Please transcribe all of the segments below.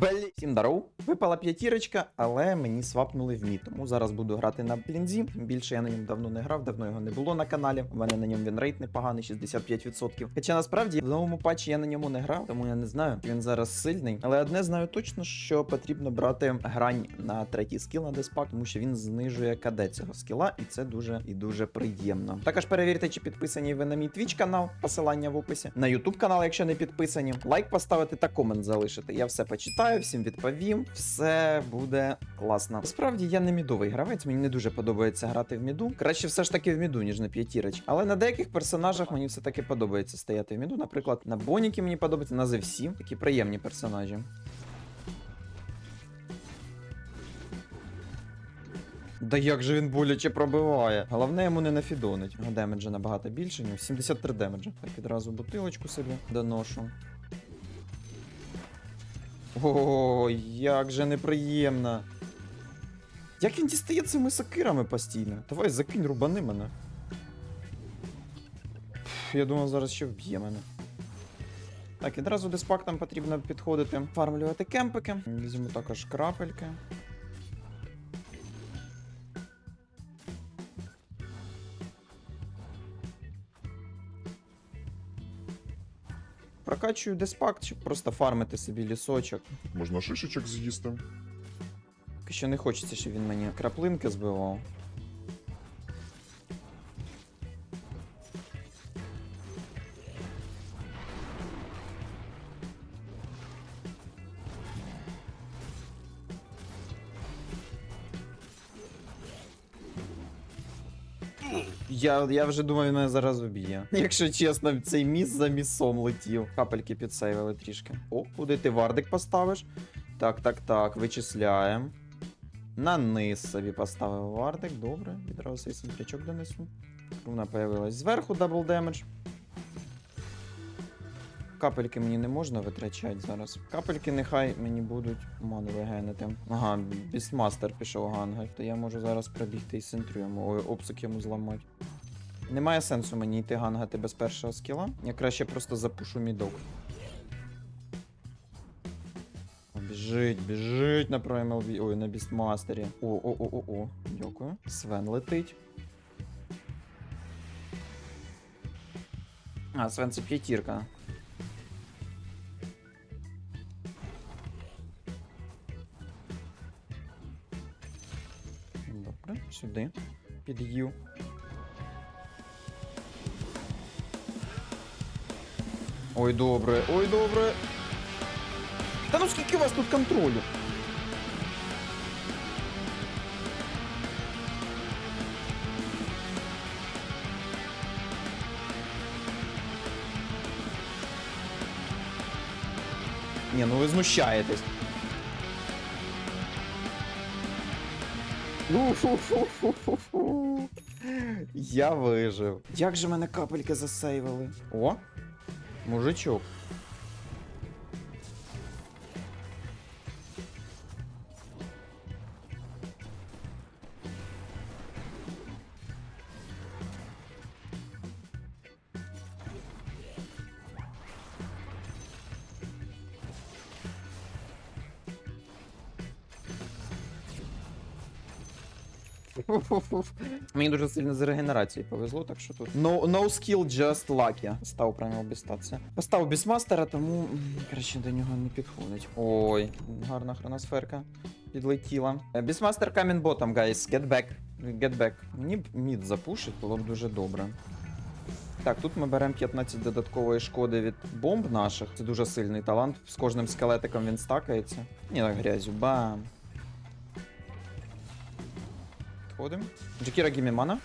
Блі. Всім здоров. Випала п'ятірочка, але мені свапнули в мі. Тому зараз буду грати на блінзі. Тим більше я на ньому давно не грав, давно його не було на каналі. У мене на ньому він рейт непоганий, 65%. Хоча насправді в новому патчі я на ньому не грав, тому я не знаю. Він зараз сильний. Але одне знаю точно, що потрібно брати грань на третій скіл на деспак, тому що він знижує КД цього скіла, і це дуже і дуже приємно. Також перевірте, чи підписані ви на мій Twitch канал, посилання в описі, на YouTube канал, якщо не підписані. Лайк поставити та комент залишити. Я все почитаю, всім відповім. Все буде класно. Насправді я не мідовий гравець, мені не дуже подобається грати в міду. Краще все ж таки в міду, ніж на п'ятіреч. Але на деяких персонажах мені все таки подобається стояти в міду. Наприклад, на Боніки мені подобається, на Зевсі. Такі приємні персонажі. Да як же він боляче пробиває. Головне йому не нафідонить. Демеджа набагато більше, ніж 73 демеджа. Так, відразу бутилочку собі доношу. О, як же неприємно. Як він дістає цими сокирами постійно? Давай закинь, рубани мене. Я думав, зараз ще вб'є мене. Так, відразу диспактам потрібно підходити, фармлювати кемпики. Візьму також крапельки. Прокачую диспакт, щоб просто фармити собі лісочок. Можна шишечок з'їсти. Поки що не хочеться, щоб він мені краплинки збивав. Я, я вже думаю, мене зараз вб'є. Якщо чесно, цей міс за місом летів. Капельки підсейвили трішки. О, куди ти вардик поставиш? Так, так, так, вичисляємо. На низ собі поставив вардик, добре. Відразу цей сентрячок донесу. Руна появилась зверху, дабл демедж. Капельки мені не можна витрачати зараз. Капельки нехай мені будуть ману вигенити. Ага, бістмастер пішов гангать, то я можу зараз пробігти і центру йому. Ой, обсик йому зламати. Немає сенсу мені йти гангати без першого скіла. Я краще просто запушу мідок. Біжить, біжить на Primal V. Ой, на Бістмастері. О, о, о, о, о. Дякую. Свен летить. А, Свен це п'ятірка. Сюди. Під'їв. Ой, добре, ой, добре. Та ну скільки у вас тут контролю? Ні, ну ви знущаєтесь. Уфу-фу-фу-фу-фу. Я вижив. Як же мене капельки засейвили? О, мужичок. Мені дуже сильно з регенерацією повезло, так що тут. No, no skill, just lucky. Став правильно обістатися. Поставив бісмастера, тому краще до нього не підходить. Ой, гарна хроносферка підлетіла. Е, Бісмастер камін ботом, guys. Get back. Get back. Мені б мід запушить, було б дуже добре. Так, тут ми беремо 15 додаткової шкоди від бомб наших. Це дуже сильний талант. З кожним скелетиком він стакається. Ні, так грязю. Бам. Підходимо. Джекіра Гімімана.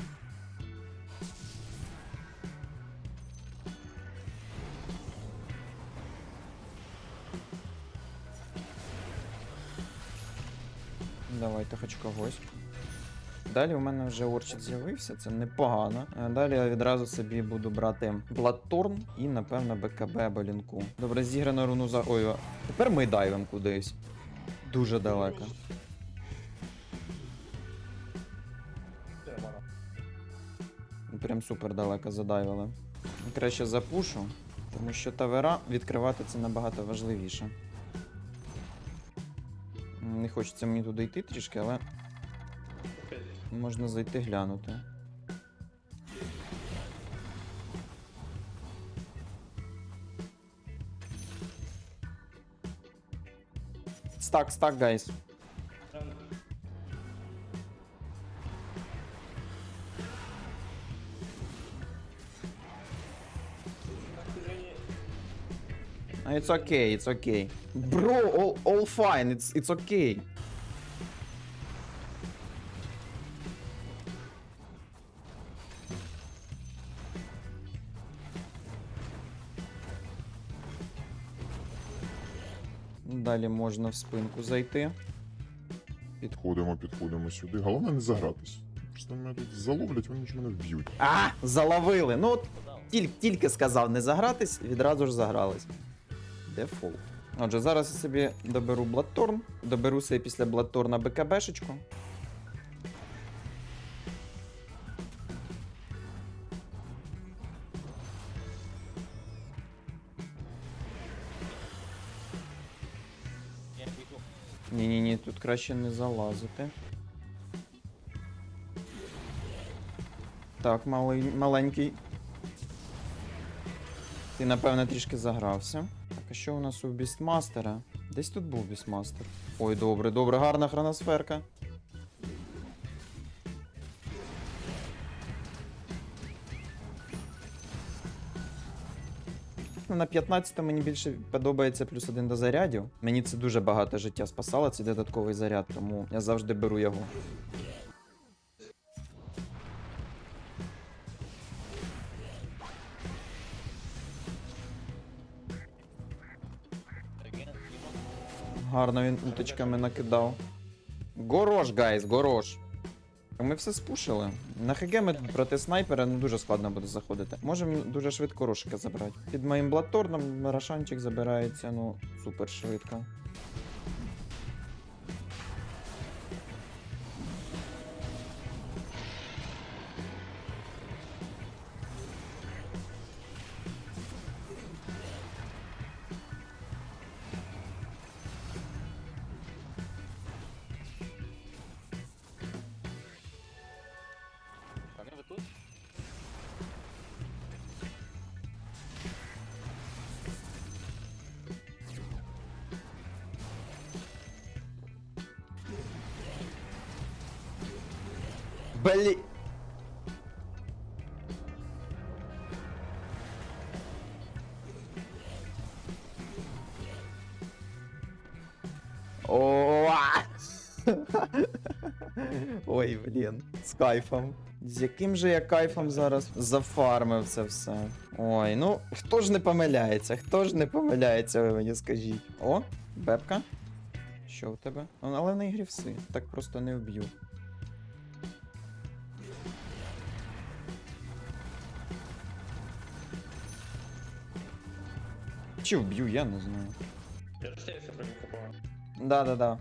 Давайте хоч когось. Далі у мене вже орчит з'явився, це непогано. Е, Далі я відразу собі буду брати Бладторн і, напевно, БКБ або лінку. Добре, зіграно руну за. Ой, тепер ми дайвим кудись. Дуже далеко. Прям супер далеко задайвили. Краще запушу, тому що тавера відкривати це набагато важливіше. Не хочеться мені туди йти трішки, але можна зайти глянути. Стак, стак, гайс. It's okay, it's okay. Bro, all, all fine, it's, it's okay. Далі можна в спинку зайти. Підходимо, підходимо сюди. Головне не загратись. Просто мене тут заловлять, вони ж мене вб'ють. А, заловили. Ну, от тільки, тільки сказав не загратись, відразу ж загрались. Дефолт. Отже, зараз я собі доберу Бладторн. Доберу собі після Бладторна БКБшечку. Ні-ні-ні, тут краще не залазити. Так, малий, маленький. Ти, напевно, трішки загрався. Так, а що у нас у Бістмастера? Десь тут був Бістмастер. Ой, добре, добре, гарна хроносферка. Ну, На 15 мені більше подобається плюс один до зарядів. Мені це дуже багато життя спасало, цей додатковий заряд, тому я завжди беру його. Гарно він уточками накидав. Горош, гайз, горош. Ми все спушили. На ХГ ми проти снайпера не дуже складно буде заходити. Можемо дуже швидко рошика забрати. Під моїм блаторном рашанчик забирається, ну, супер швидко. Блі. О! Ой, блін, з кайфом. З яким же я кайфом зараз зафармив це все. Ой, ну хто ж не помиляється? Хто ж не помиляється, ви мені скажіть. О, бебка. Що в тебе? Ну, Але не грівси, так просто не вб'ю. Чи вб'ю, я не знаю. Я ж тебе про них купував. Да-да-да.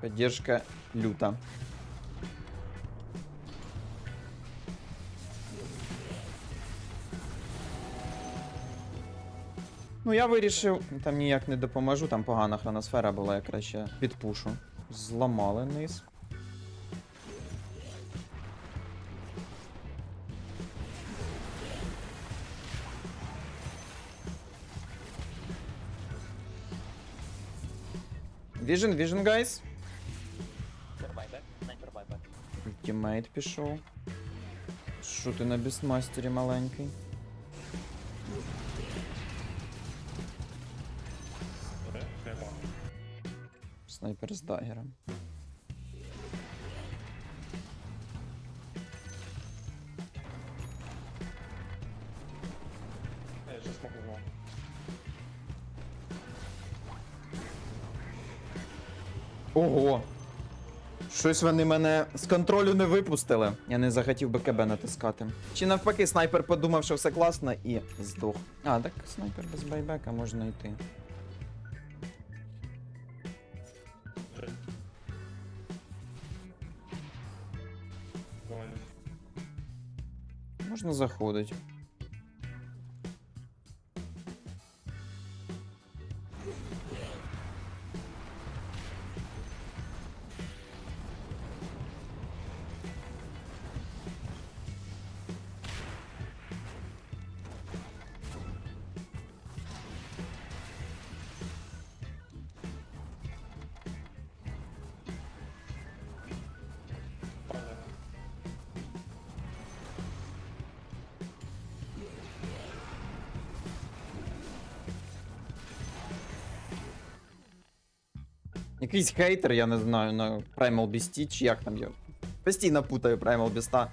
Поддержка люта. Ну, я вирішив, там ніяк не допоможу, там погана хроносфера була, я краще підпушу. Зламали низ. Vision, vision, guys. Ультимейт пішов. Що ти на бісмастері маленький? Снайпер з дагером. Ого! Щось вони мене з контролю не випустили. Я не захотів БКБ натискати. Чи навпаки, снайпер подумав, що все класно і здох. А, так снайпер без байбека можна йти. Можна заходити. Якийсь хейтер, я не знаю, на Primal Beast, чи як там його. Постійно путаю Primal Beast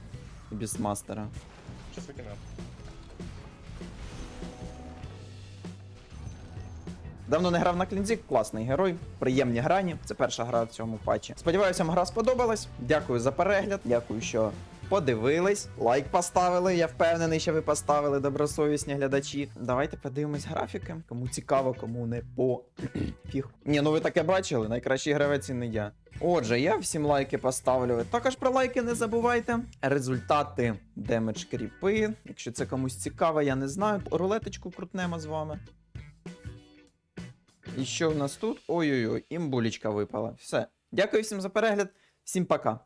і Beastmaster. Щас викину. Давно не грав на клінзі, класний герой, приємні грані. Це перша гра в цьому патчі. Сподіваюся, вам гра сподобалась. Дякую за перегляд. Дякую, що подивились. Лайк поставили. Я впевнений, що ви поставили добросовісні глядачі. Давайте подивимось графіки. Кому цікаво, кому не по фіг. Ні, ну ви таке бачили. Найкращий гравець і не я. Отже, я всім лайки поставлю. Також про лайки не забувайте. Результати демедж кріпи. Якщо це комусь цікаво, я не знаю. Рулеточку крутнемо з вами. І що в нас тут? Ой-ой-ой, імбулечка випала. Все. Дякую всім за перегляд. Всім пока.